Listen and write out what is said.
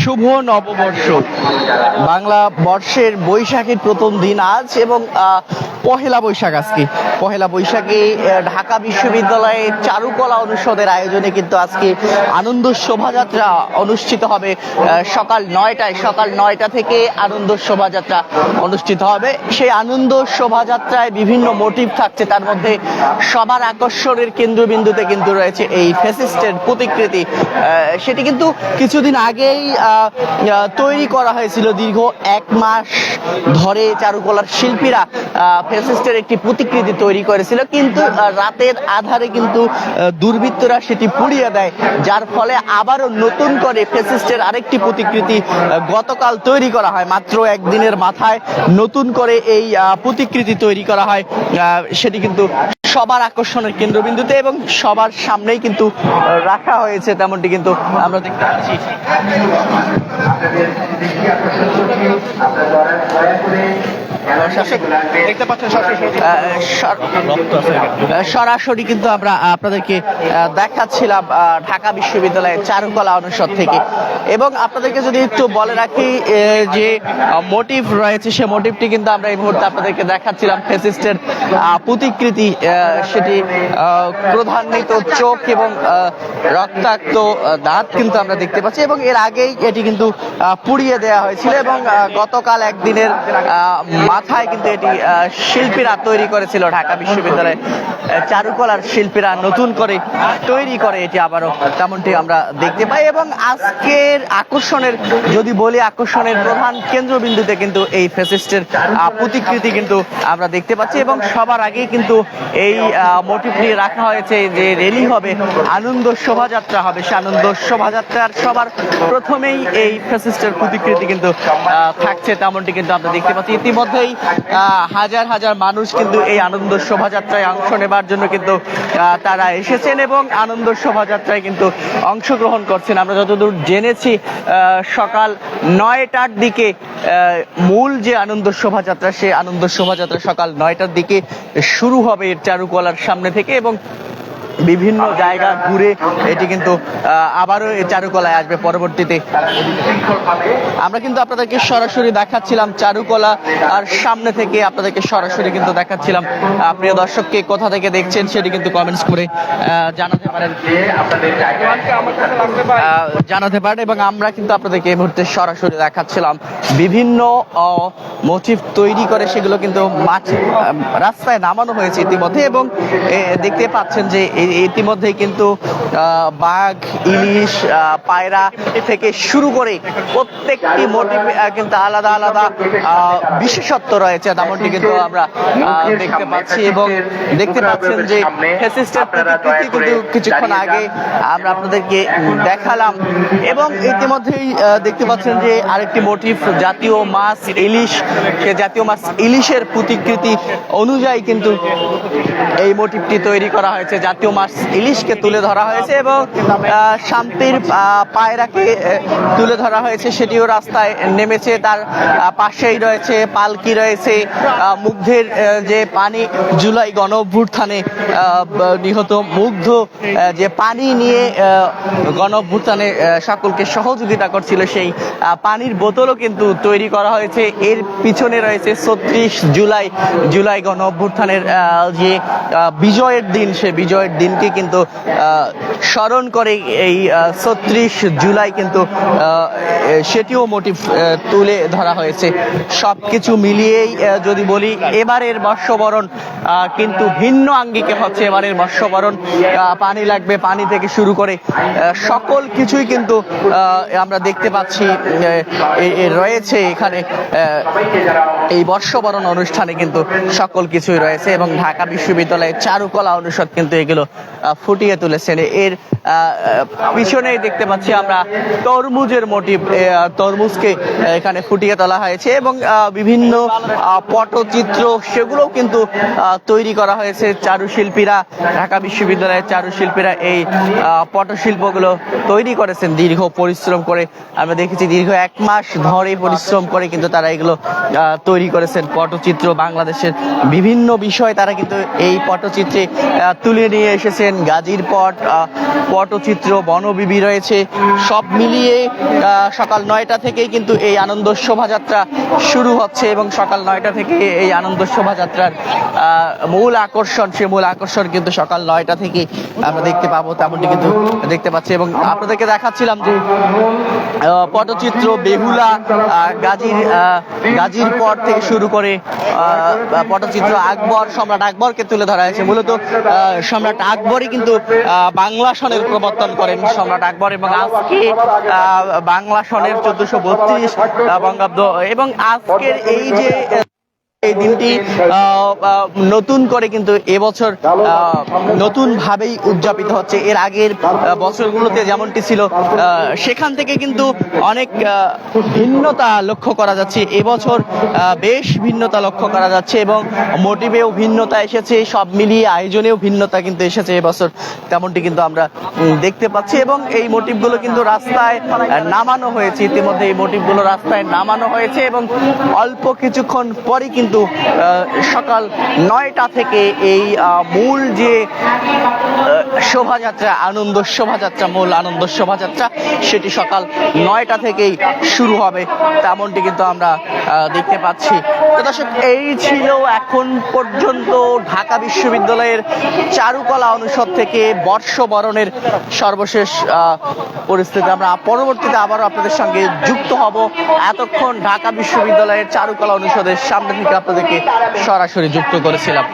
শুভ নববর্ষ। বাংলা বর্ষের বৈশাখের প্রথম দিন আজ এবং পহেলা বৈশাখ আজকে। পহেলা বৈশাখে ঢাকা বিশ্ববিদ্যালয়ে চারুকলা অনুষদের আয়োজনে কিন্তু আজকে আনন্দ শোভাযাত্রা অনুষ্ঠিত হবে। সকাল নয়টায়, সকাল নয়টা থেকে আনন্দ শোভাযাত্রা অনুষ্ঠিত হবে। সেই আনন্দ শোভাযাত্রায় বিভিন্ন মোটিভ থাকছে। তার মধ্যে সবার আকর্ষণের কেন্দ্রবিন্দুতে কিন্তু রয়েছে এই ফেসিস্টের প্রতিকৃতি। সেটি কিন্তু কিছুদিন আগেই তৈরি করা হয়েছিল দীর্ঘ এক মাস ধরে চারুকলার শিল্পীরা ফেসিস্টের একটি প্রতিকৃতি তৈরি করেছিল। কিন্তু রাতের আধারে কিন্তু দুর্বৃত্তরা সেটি পুড়িয়ে দেয়। যার ফলে আবারও নতুন করে ফেসিস্টের আরেকটি প্রতিকৃতি গতকাল তৈরি করা হয়। মাত্র একদিনের মাথায় নতুন করে এই প্রতিকৃতি তৈরি করা হয়। সেটি কিন্তু সবার আকর্ষণের কেন্দ্রবিন্দুতে এবং সবার সামনেই কিন্তু রাখা হয়েছে তেমনটি কিন্তু আমরা দেখতে পাচ্ছি। আহ, সর- আহ, সরাসরি কিন্তু আমরা আপনাদেরকে দেখাচ্ছিলাম ঢাকা বিশ্ববিদ্যালয়ের চারুকলা অনুষদ থেকে। এবং আপনাদেরকে যদি একটু বলে রাখি যে মোটিভ রয়েছে সে মোটিভটি কিন্তু আমরা এই মুহূর্তে আপনাদেরকে দেখাচ্ছিলাম। ফেসিস্টের প্রতিকৃতি সেটি আহ, ক্রোধান্বিত চোখ এবং রক্তাক্ত দাঁত কিন্তু আমরা দেখতে পাচ্ছি। এবং এর আগেই এটি কিন্তু পুড়িয়ে দেওয়া হয়েছিল এবং গতকাল একদিনের আহ, মাথায় কিন্তু এটি শিল্পীরা তৈরি করেছিল ঢাকা বিশ্ববিদ্যালয়ে। চারুকলার শিল্পীরা নতুন করে তৈরি করে এটি আবারও, তেমনটি আমরা দেখতে পাই। এবং আজকের আকর্ষণের, যদি বলি আকর্ষণের প্রধান কেন্দ্রবিন্দুতে কিন্তু এই ফেসিস্টের প্রতিকৃতি কিন্তু আমরা দেখতে পাচ্ছি। এবং সবার আগেই কিন্তু এই মোটিভ নিয়ে রাখা হয়েছে যে রেলি হবে, আনন্দ শোভাযাত্রা হবে। সে আনন্দ শোভাযাত্রার সবার প্রথমেই এই ফেসিস্টের প্রতিকৃতি কিন্তু থাকছে, তেমনটি কিন্তু আমরা দেখতে পাচ্ছি। ইতিমধ্যেই হাজার হাজার মানুষ কিন্তু এই আনন্দ শোভাযাত্রায় অংশ নেবার জন্য কিন্তু তারা এসেছেন এবং আনন্দ শোভাযাত্রায় কিন্তু অংশগ্রহণ করছেন। আমরা যতদূর জেনেছি সকাল নয়টার দিকে মূল যে আনন্দ শোভাযাত্রা, সে আনন্দ শোভাযাত্রা সকাল নয়টার দিকে শুরু হবে চারুকলার সামনে থেকে এবং বিভিন্ন জায়গা ঘুরে এটি কিন্তু আবারও এই চারুকলায় আসবে পরবর্তীতে। আমরা কিন্তু আপনাদেরকে সরাসরি দেখাচ্ছিলাম চারুকলা, আর সামনে থেকে আপনাদেরকে সরাসরি কিন্তু দেখাচ্ছিলাম প্রিয় দর্শককে কোথা থেকে দেখছেন সেটি কিন্তু কমেন্টস করে জানাতে পারেন। জানাতে পারেন এবং আমরা কিন্তু আপনাদেরকে এই মুহূর্তে সরাসরি দেখাচ্ছিলাম বিভিন্ন মোটিভ তৈরি করে সেগুলো কিন্তু মাঠ রাস্তায় নামানো হয়েছে ইতিমধ্যে এবং দেখতে পাচ্ছেন যে এ- ইতিমধ্যেই কিন্তু বাঘ, ইলিশ পায়রা থেকে শুরু করে প্রত্যেকটি মোটিভ কিন্তু আলাদা আলাদা বিশেষত্ব রয়েছে তেমনটি কিন্তু আমরা দেখতে পাচ্ছি এবং দেখতে পাচ্ছেন যে কিন্তু কিছুক্ষণ আগে আমরা আপনাদেরকে দেখালাম এবং ইতিমধ্যেই দেখতে পাচ্ছেন যে আরেকটি মোটিভ জাতীয় মাছ ইলিশ জাতীয় মাছ ইলিশের প্রতিকৃতি অনুযায়ী কিন্তু এই মোটিভটি তৈরি করা হয়েছে, জাতীয় মাছ ইলিশকে তুলে ধরা হয়েছে এবং শান্তির পায়রাকে তুলে ধরা হয়েছে। সেটিও রাস্তায় নেমেছে। তার পাশেই রয়েছে, পালকি রয়েছে। মুগ্ধের যে পানি জুলাই গণ অভ্যুত্থানে নিহত মুগ্ধ যে পানি নিয়ে গণ অভ্যুত্থানে সকলকে সহযোগিতা করছিল, সেই পানির বোতলও কিন্তু তৈরি করা হয়েছে। এর পিছনে রয়েছে ছত্রিশ জুলাই জুলাই গণ অভ্যুত্থানের যে বিজয়ের দিন, সে বিজয়ের দিনকে কিন্তু স্মরণ করে এই ছত্রিশ জুলাই কিন্তু সেটিও মোটিভ তুলে ধরা হয়েছে। সব কিছু মিলিয়েই যদি বলি, এবারের বর্ষবরণ কিন্তু ভিন্ন আঙ্গিকে হচ্ছে এবারের বর্ষবরণ। পানি লাগবে, পানি থেকে শুরু করে সকল কিছুই কিন্তু আমরা দেখতে পাচ্ছি রয়েছে এখানে এই বর্ষবরণ অনুষ্ঠানে কিন্তু সকল কিছুই রয়েছে এবং ঢাকা বিশ্ববিদ্যালয়ের চারুকলা অনুষদ কিন্তু এগুলো ফুটিয়ে তুলেছেন। এর পিছনেই দেখতে পাচ্ছি আমরা তরমুজের মোটিভ তরমুজকে এখানে ফুটিয়ে তোলা হয়েছে এবং বিভিন্ন পটচিত্র সেগুলোও কিন্তু তৈরি করা হয়েছে চারুশিল্পীরা, ঢাকা বিশ্ববিদ্যালয়ের চারুশিল্পীরা এই পটশিল্পগুলো তৈরি করেছেন। দীর্ঘ পরিশ্রম করে আমরা দেখেছি, দীর্ঘ এক মাস ধরে পরিশ্রম করে কিন্তু তারা এগুলো তৈরি করেছেন। পটচিত্র বাংলাদেশের বিভিন্ন বিষয় তারা কিন্তু এই পটচিত্রে তুলে নিয়ে এসেছেন, গাজীর পট পটচিত্র, বনবিবি রয়েছে, সব মিলিয়ে সকাল নয়টা থেকেই কিন্তু এই আনন্দ শোভাযাত্রা শুরু হচ্ছে এবং সকাল নয়টা থেকে এই আনন্দ শোভাযাত্রার মূল আকর্ষণ, সে মূল আকর্ষণ কিন্তু সকাল নয়টা থেকে আমরা দেখতে পাবো, তেমনটি কিন্তু দেখতে পাচ্ছি এবং আপনাদেরকে দেখাচ্ছিলাম যে পটচিত্র, বেহুলা গাজীর গাজীর পট থেকে শুরু করে পটচিত্র, আকবর, সম্রাট আকবরকে তুলে ধরা হয়েছে। মূলত সম্রাট আকবরই কিন্তু বাংলা সনের প্রবর্তন করেন সম্রাট আকবর এবং আজকে বাংলা সনের চোদ্দশো বত্রিশ বঙ্গাব্দ এবং আজকের এই যে এই দিনটি নতুন করে কিন্তু এবছর নতুন ভাবেই উদযাপিত হচ্ছে। এর আগের বছরগুলোতে যেমনটি ছিল সেখান থেকে কিন্তু অনেক ভিন্নতা লক্ষ্য করা যাচ্ছে। এবছর বেশ ভিন্নতা লক্ষ্য করা যাচ্ছে এবং মোটিভেও ভিন্নতা এসেছে, সব মিলিয়ে আয়োজনেও ভিন্নতা কিন্তু এসেছে এবছর। তেমনটি কিন্তু আমরা দেখতে পাচ্ছি এবং এই মোটিভগুলো কিন্তু রাস্তায় নামানো হয়েছে। ইতিমধ্যে এই মোটিভগুলো রাস্তায় নামানো হয়েছে এবং অল্প কিছুক্ষণ পরই কিন্তু আহ, সকাল নয়টা থেকে এই মূল যে শোভাযাত্রা আনন্দ শোভাযাত্রা মূল আনন্দ শোভাযাত্রা সেটি সকাল নয়টা থেকেই শুরু হবে। তেমনটি কিন্তু আমরা দেখতে পাচ্ছি। দর্শক এই ছিল এখন পর্যন্ত ঢাকা বিশ্ববিদ্যালয়ের চারুকলা অনুষদ থেকে বর্ষবরণের সর্বশেষ পরিস্থিতি। আমরা পরবর্তীতে আবারও আপনাদের সঙ্গে যুক্ত হব। এতক্ষণ ঢাকা বিশ্ববিদ্যালয়ের চারুকলা অনুষদের সামনে থেকে আপনাদেরকে সরাসরি যুক্ত করেছিলাম।